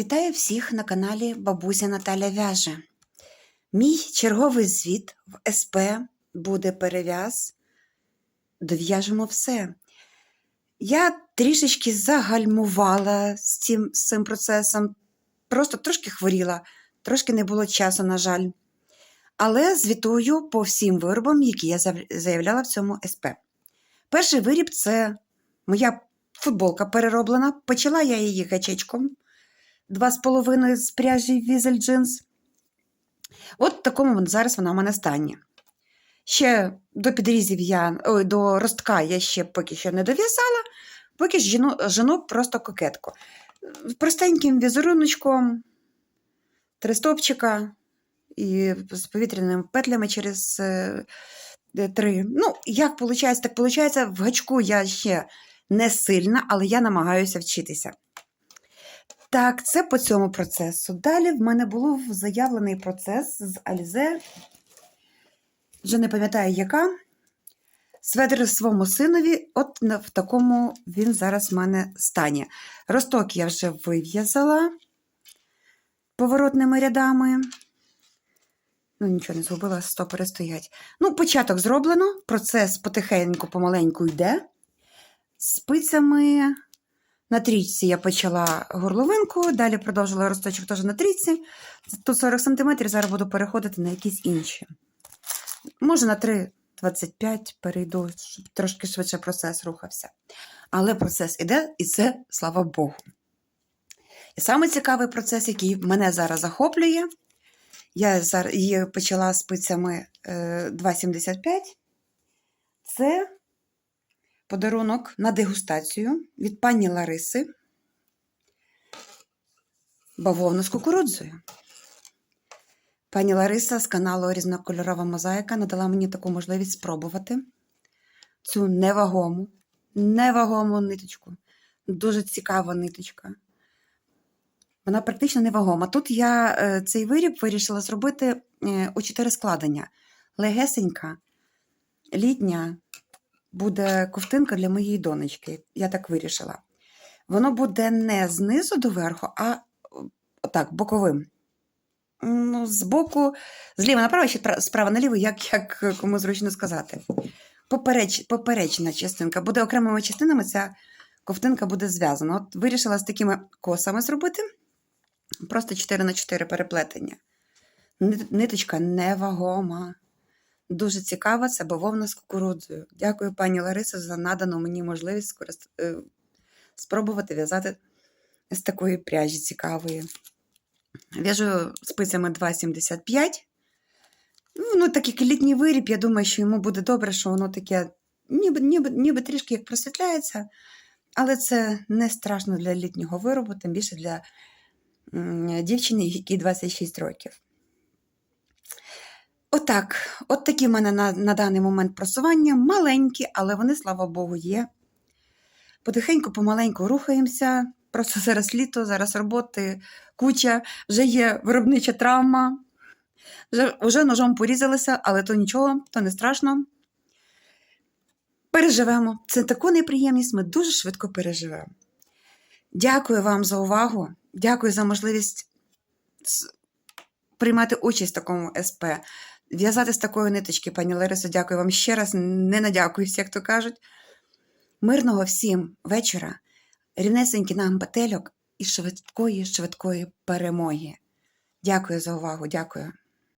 Вітаю всіх на каналі Бабуся Наталя Вяже. Мій черговий звіт в СП буде перев'яз. Дов'яжемо все. Я трішечки загальмувала з цим, з цим процесом, просто трошки хворіла, трошки не було часу, на жаль. Але звітую по всім виробам, які я заявляла в цьому СП. Перший виріб це моя футболка перероблена. Почала я її гачечком. Два з половиною з пряжі Візель Джинс. От в такому зараз вона в мене стані. Ще до підрізів я, ой, до ростка я ще поки що не дов'язала, поки ж жену, жену просто кокетку. Простеньким візеруночком, три стопчика і з повітряними петлями через е, три. Ну, як виходить, так виходить. В гачку я ще не сильна, але я намагаюся вчитися. Так, це по цьому процесу. Далі в мене був заявлений процес з Alize, вже не пам'ятаю, яка. Сведер своєму синові, от в такому він зараз в мене стані. Росток я вже вив'язала поворотними рядами. Ну, нічого не згубила, стопори стоять. Ну, початок зроблено, процес потихеньку, помаленьку йде. Спицями на трічці я почала горловинку, далі продовжила росточок теж на трічці. Тут 40 см, зараз буду переходити на якісь інші. Може, на 3,25 перейду, щоб трошки швидше процес рухався. Але процес іде, і це слава Богу. І саме цікавий процес, який мене зараз захоплює, я зараз її почала спицями е, 2,75. Це подарунок на дегустацію від пані Лариси. Бавовна з кукурудзою. Пані Лариса з каналу Різнокольорова мозаїка надала мені таку можливість спробувати цю невагому, невагому ниточку. Дуже цікава ниточка. Вона практично невагома. Тут я е, цей виріб вирішила зробити е, у чотири складення. Легесенька, літня, буде ковтинка для моєї донечки. Я так вирішила. Воно буде не знизу до верху, а отак, боковим. Ну, збоку, зліва направо, чи справа наліво, як, як кому зручно сказати. Попереч, поперечна частинка. Буде окремими частинами ця ковтинка буде зв'язана. От вирішила з такими косами зробити. Просто 4 на 4 переплетення. Ниточка невагома. Дуже цікава, це бавовна з кукурудзою. Дякую, пані Ларисо, за надану мені можливість скорист... е, спробувати в'язати з такої пряжі цікавої. В'яжу спицями 2,75. Ну, так як літній виріб, я думаю, що йому буде добре, що воно таке ніби, ніби, ніби трішки як просвітляється, але це не страшно для літнього виробу, тим більше для дівчини, якій 26 років. Отак, от такі в мене на, на даний момент просування, маленькі, але вони, слава Богу, є. Потихеньку, помаленьку рухаємося. Просто зараз літо, зараз роботи, куча, вже є виробнича травма. Вже, вже ножом порізалися, але то нічого, то не страшно. Переживемо. Це таку неприємність ми дуже швидко переживемо. Дякую вам за увагу. Дякую за можливість приймати участь в такому СП. В'язати з такої ниточки, пані Ларисо, дякую вам ще раз. Не надякуюсь, як то кажуть. Мирного всім вечора, рівнесенькі нам петельок і швидкої, швидкої перемоги. Дякую за увагу. Дякую.